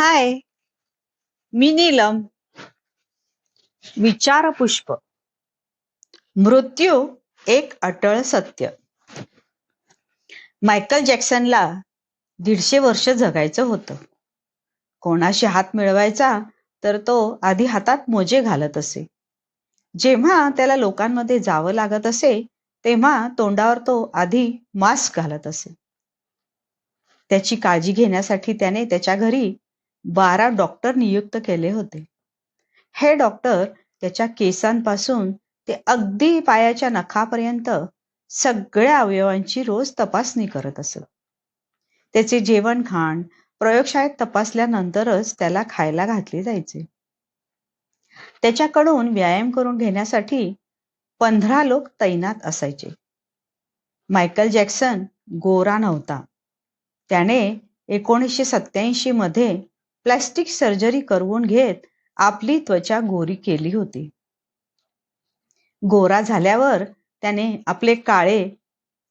हाय. मी नीलम. विचार पुष्प मृत्यू एक अटळ सत्य. मायकल जॅक्सनला दीडशे वर्ष जगायचं होतं. कोणाशी हात मिळवायचा तर तो आधी हातात मोजे घालत असे. जेव्हा त्याला लोकांमध्ये जावं लागत असे तेव्हा तोंडावर तो आधी मास्क घालत असे. त्याची काळजी घेण्यासाठी त्याने त्याच्या घरी बारा डॉक्टर नियुक्त केले होते. हे डॉक्टर त्याच्या केसांपासून ते अगदी पायाच्या नखापर्यंत सगळ्या अवयवांची रोज तपासणी करत असत. त्याचे जेवण खाण प्रयोगशाळेत तपासल्यानंतरच त्याला खायला घातले जायचे. त्याच्याकडून व्यायाम करून घेण्यासाठी पंधरा लोक तैनात असायचे. मायकल जॅक्सन गोरा नव्हता. त्याने एकोणीसशे सत्याऐंशी मध्ये प्लॅस्टिक सर्जरी करवून घेत आपली त्वचा गोरी केली होती. गोरा झाल्यावर त्याने आपले काळे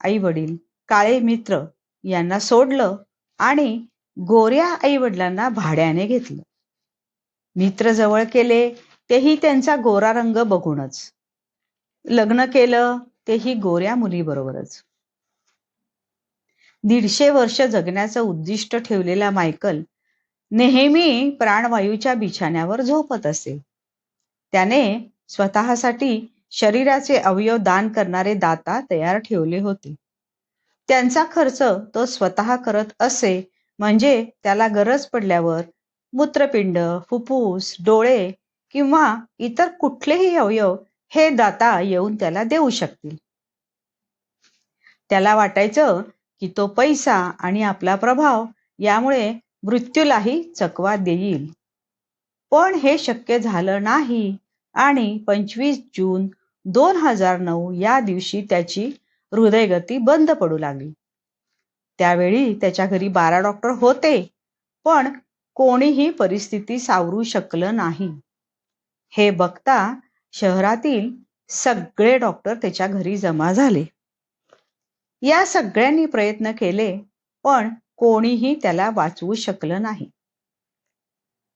आई वडील काळे मित्र यांना सोडलं आणि गोऱ्या आई वडिलांना भाड्याने घेतलं. मित्र जवळ केले तेही त्यांचा गोरा रंग बघूनच. लग्न केलं तेही गोऱ्या मुलीबरोबरच. दीडशे वर्ष जगण्याचं उद्दिष्ट ठेवलेला मायकल नेहमी प्राणवायूच्या बिछाण्यावर झोपत असे. त्याने स्वतःसाठी शरीराचे अवयव दान करणारे दाता तयार ठेवले होते. त्यांचा खर्च तो स्वतः करत असे म्हणजे त्याला गरज पडल्यावर मूत्रपिंड फुफ्फुस डोळे किंवा इतर कुठलेही अवयव हे दाता येऊन त्याला देऊ शकतील. त्याला वाटायचं की तो पैसा आणि आपला प्रभाव यामुळे मृत्यूलाही चकवा देईल. पण हे शक्य झालं नाही आणि पंचवीस जून दोन हजार नऊ या दिवशी त्याची हृदयगती बंद पडू लागली. त्यावेळी त्याच्या घरी बारा डॉक्टर होते पण कोणीही परिस्थिती सावरू शकलं नाही. हे बघता शहरातील सगळे डॉक्टर त्याच्या घरी जमा झाले. या सगळ्यांनी प्रयत्न केले पण कोणीही त्याला वाचवू शकलं नाही.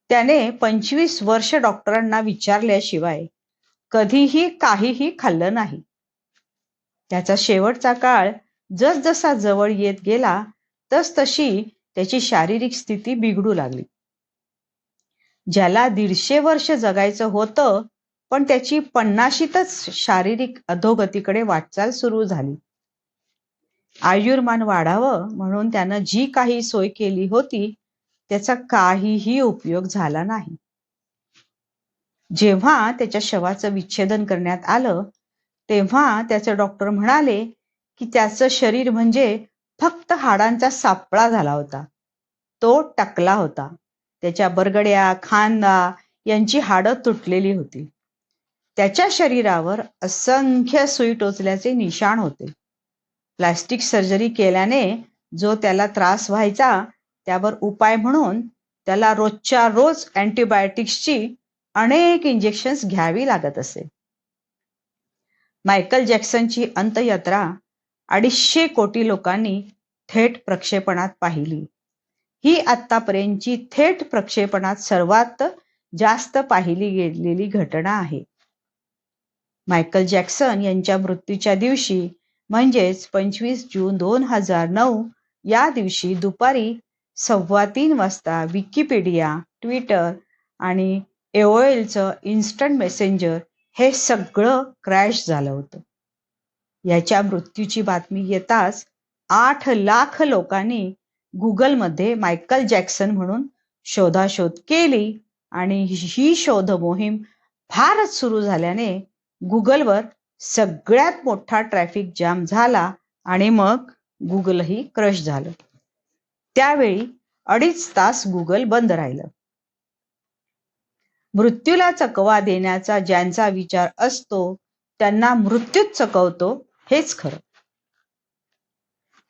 त्याने पंचवीस वर्ष डॉक्टरांना विचारल्याशिवाय कधीही काहीही खाल्लं नाही. त्याचा शेवटचा काळ जसजसा जवळ येत गेला तस तशी त्याची शारीरिक स्थिती बिघडू लागली. ज्याला दीडशे वर्ष जगायचं होतं पण त्याची पन्नाशीतच शारीरिक अधोगतीकडे वाटचाल सुरू झाली. आयुर्मान वाढावं म्हणून त्यानं जी काही सोय केली होती त्याचा काहीही उपयोग झाला नाही. जेव्हा त्याच्या शवाचं विच्छेदन करण्यात आलं तेव्हा त्याचे डॉक्टर म्हणाले की त्याचं शरीर म्हणजे फक्त हाडांचा सापळा झाला होता. तो टकला होता. त्याच्या बरगड्या खांदा यांची हाडं तुटलेली होती. त्याच्या शरीरावर असंख्य सुई टोचल्याचे निशाण होते. प्लास्टिक सर्जरी केल्याने जो त्याला त्रास व्हायचा त्यावर उपाय म्हणून त्याला रोजच्या रोज अँटीबायोटिक्सची अनेक इंजेक्शन्स घ्यावी लागत असे. मायकल जॅक्सनची अंतयात्रा अडीचशे कोटी लोकांनी थेट प्रक्षेपणात पाहिली. ही आतापर्यंतची थेट प्रक्षेपणात सर्वात जास्त पाहिली गेलेली घटना आहे. मायकल जॅक्सन यांच्या मृत्यूच्या दिवशी म्हणजेच पंचवीस जून दोन हजार नऊ या दिवशी दुपारी सव्वा तीन वाजता विकिपीडिया ट्विटर आणि एओएलचं इन्स्टंट मेसेंजर हे सगळं क्रॅश झालं होतं. याच्या मृत्यूची बातमी येताच आठ लाख लोकांनी गुगलमध्ये मायकल जॅक्सन म्हणून शोधाशोध केली आणि ही शोध मोहीम फारच सुरू झाल्याने गुगलवर सगळ्यात मोठा ट्रॅफिक जाम झाला आणि मग गुगलही क्रश झालं. त्यावेळी अडीच तास गुगल बंद राहिलं. मृत्यूला चकवा देण्याचा ज्यांचा विचार असतो त्यांना मृत्यूच चकवतो हेच खरं.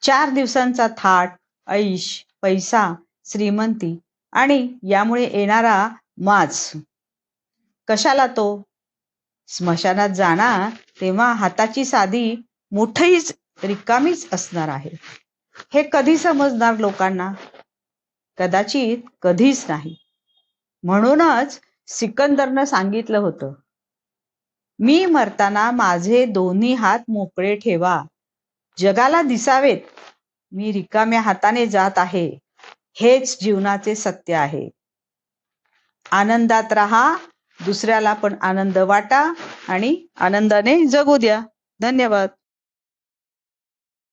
चार दिवसांचा थाट ऐश पैसा श्रीमंती आणि यामुळे येणारा माज. कशाला तो? स्मशानात जाणार तेव्हा हाताची साधी मुठईच रिकामीच असणार आहे. हे कधी समजणार लोकांना? कदाचित कधीच नाही. म्हणूनच सिकंदरनं सांगितलं होतं मी मरताना माझे दोन्ही हात मोकळे ठेवा. जगाला दिसावेत. मी रिकाम्या हाताने जात आहे. हेच जीवनाचे सत्य आहे. आनंदात राहा दुसऱ्याला पण आनंद वाटा आणि आनंदाने जगू द्या. धन्यवाद.